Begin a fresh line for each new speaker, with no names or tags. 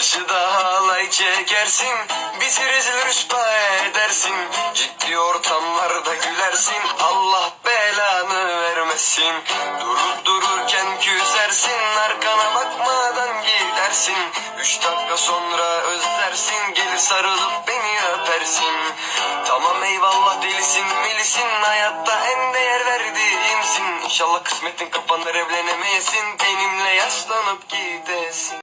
Karşıda halay çekersin Bizi rezil rüsva edersin. Ciddi ortamlarda gülersin Allah belanı vermesin. Durup dururken küsersin Arkana bakmadan gidersin. Üç dakika sonra özlersin Gelir sarılıp beni öpersin. Tamam eyvallah delisin melisin Hayatta en değer verdiğimsin. İnşallah kısmetin kapanır evlenemeyesin Benimle yaşlanıp gidesin.